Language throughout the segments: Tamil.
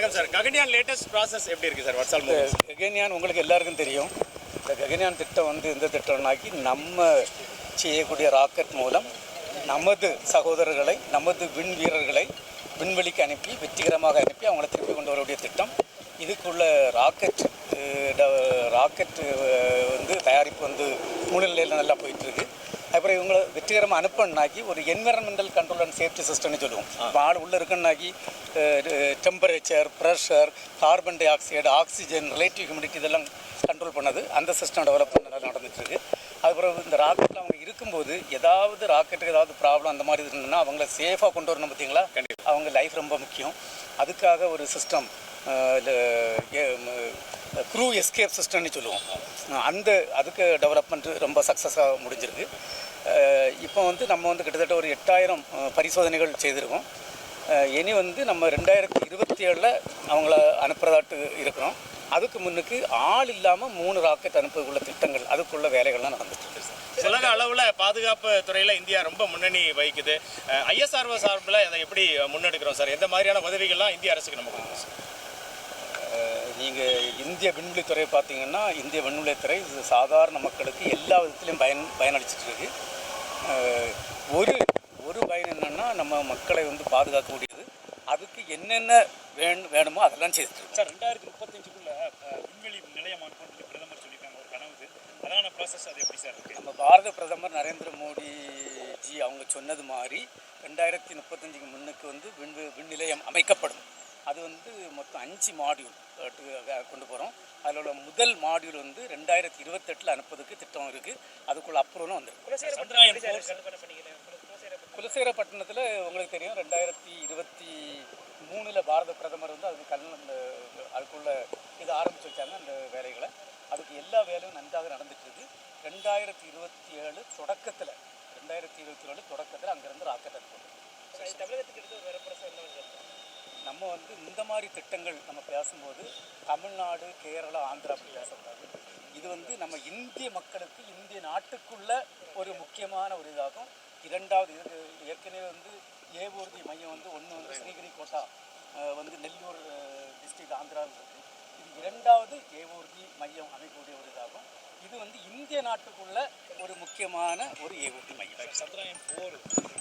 வணக்கம் சார். ககன்யான் லேட்டஸ்ட் ப்ராசஸ் எப்படி இருக்கு சார்? வாட்ஸ்அப் ககன்யான் உங்களுக்கு எல்லாருக்கும் தெரியும். இந்த ககன்யான் திட்டம் வந்து இந்த திட்டம்னாக்கி நம்ம செய்யக்கூடிய ராக்கெட் மூலம் நமது சகோதரர்களை நமது விண் வீரர்களை விண்வெளிக்கு அனுப்பி வெற்றிகரமாக அனுப்பி அவங்கள திருப்பி கொண்டு வரக்கூடிய திட்டம். இதுக்குள்ள ராக்கெட் ட- ராக்கெட் வந்து தயாரிப்பு வந்து மூணு நிலையில் நல்லா போயிட்டுருக்கு அப்புறம் இவங்களை வெற்றிகரமாக அனுப்பணுனாக்கி ஒரு என்விரான்மெண்டல் கண்ட்ரோல் அண்ட் சேஃப்டி சிஸ்டம்னு சொல்லுவோம். இப்போ ஆள் உள்ளே இருக்குன்னாக்கி temperature pressure carbon dioxide oxygen relative humidity இதெல்லாம் கண்ட்ரோல் பண்ணது. அந்த சிஸ்டம் டெவலப் நல்லா நடந்துட்டு இருக்கு அதுக்கப்புறம் இந்த ராக்கெட்டில் அவங்க இருக்கும்போது ஏதாவது ராக்கெட்டுக்கு ஏதாவது ப்ராப்ளம் அந்த மாதிரி இருந்ததுன்னா அவங்கள சேஃபாக கொண்டு வரணும் பார்த்தீங்களா அவங்க லைஃப் ரொம்ப முக்கியம். அதுக்காக ஒரு சிஸ்டம் க்ரூ எஸ்கேப் சிஸ்டம்னு சொல்லுவோம். அந்த அதுக்கு டெவலப்மெண்ட் ரொம்ப சக்ஸஸாக முடிஞ்சிருக்கு. இப்போ வந்து நம்ம வந்து கிட்டத்தட்ட ஒரு எட்டாயிரம் பரிசோதனைகள் செய்திருக்கோம். இனி வந்து நம்ம ரெண்டாயிரத்தி இருபத்தி ஏழில் அவங்கள அனுப்புகிறதாட்டு இருக்கிறோம். அதுக்கு முன்னுக்கு ஆள் இல்லாமல் மூணு ராக்கெட் அனுப்புவதுக்குள்ள திட்டங்கள் அதுக்குள்ள வேலைகள்லாம் நடந்துட்டு இருக்கு உலக அளவில் பாதுகாப்பு துறையில் இந்தியா ரொம்ப முன்னணி வகிக்குது. ஐஎஸ்ஆர்ஓ சார்பில் அதை எப்படி முன்னெடுக்கிறோம் சார்? எந்த மாதிரியான உதவிகள்லாம் இந்திய அரசுக்கு நம்ம கொடுக்கணும் சார்? நீங்கள் இந்திய விண்வெளித்துறை பார்த்தீங்கன்னா இந்திய விண்வெளித்துறை இது சாதாரண மக்களுக்கு எல்லா விதத்துலையும் பயன் பயனளிச்சிட்டு இருக்கு ஒரு ஒரு பயன் என்னன்னா நம்ம மக்களை வந்து பாதுகாக்கக்கூடியது. அதுக்கு என்னென்ன வேணும் வேணுமோ அதெல்லாம் இருக்கோம் சார் ரெண்டாயிரத்தி முப்பத்தஞ்சுக்குள்ள விண்வெளி நிலையம் பிரதமர் சொல்லியிருக்காங்க. ஒரு கனவு அதான ப்ராசஸ் அது எப்படி சார் இருக்கு? நம்ம பாரத பிரதமர் நரேந்திர மோடி ஜி அவங்க சொன்னது மாதிரி ரெண்டாயிரத்தி முப்பத்தஞ்சுக்கு முன்னுக்கு வந்து விண் விண் நிலையம் அமைக்கப்படும். வந்து மொத்தம் அஞ்சு மாடியூல் கொண்டு போகிறோம் அதில் உள்ள முதல் மாடியூல் வந்து ரெண்டாயிரத்தி இருபத்தெட்டில் அனுப்புறதுக்கு திட்டம் இருக்குது அதுக்குள்ள அப்ரூவலும் வந்துருக்கு. குலசேகரப்பட்டினத்தில் உங்களுக்கு தெரியும் ரெண்டாயிரத்தி இருபத்தி மூணில் பாரத பிரதமர் வந்து அதுக்கு கல் அந்த அதுக்குள்ள இது ஆரம்பிச்சு வச்சாங்க அந்த வேலைகளை. அதுக்கு எல்லா வேலையும் நன்றாக நடந்துட்டு இருக்கு. ரெண்டாயிரத்தி இருபத்தி ஏழு தொடக்கத்தில் ரெண்டாயிரத்தி இருபத்தி ஏழு தொடக்கத்தில் அங்கேருந்து ராக்கெட் அனுப்பும் நம்ம வந்து இந்த மாதிரி திட்டங்கள் நம்ம பேசும்போது தமிழ்நாடு கேரளா ஆந்திரா அப்படி பேசக்கூடாது. இது வந்து நம்ம இந்திய மக்களுக்கு இந்திய நாட்டுக்குள்ள ஒரு முக்கியமான ஒரு இதாகும். இரண்டாவது இது ஏற்கனவே வந்து ஏவூர்தி மையம் வந்து ஒன்று வந்து ஸ்ரீகிரி கோட்டா வந்து நெல்லூர் டிஸ்ட்ரிக்ட் ஆந்திராவில் இருக்குது இரண்டாவது ஏவூர்தி மையம் அமைக்கக்கூடிய ஒரு இதாகும். இது வந்து இந்திய நாட்டுக்குள்ள ஒரு முக்கியமான ஒரு ஏவூர்தி மையம். சந்திராயன் ஃபோர்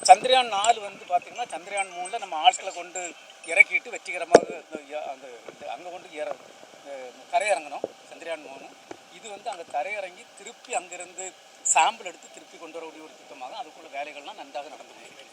சந்திரயான் நாலு வந்து பார்த்தீங்கன்னா சந்திரயான் மூணில் நம்ம ஆட்களை கொண்டு இறக்கிட்டு வெற்றிகரமாக அந்த அங்கே கொண்டு ஏற கரையிறங்கணும் சந்திரயான் மூணு. இது வந்து அங்கே தரையிறங்கி திருப்பி அங்கேருந்து சாம்பிள் எடுத்து திருப்பி கொண்டு வரக்கூடிய ஒரு திட்டமாக அதுக்குள்ள வேலைகள்லாம் நன்றாக நடந்து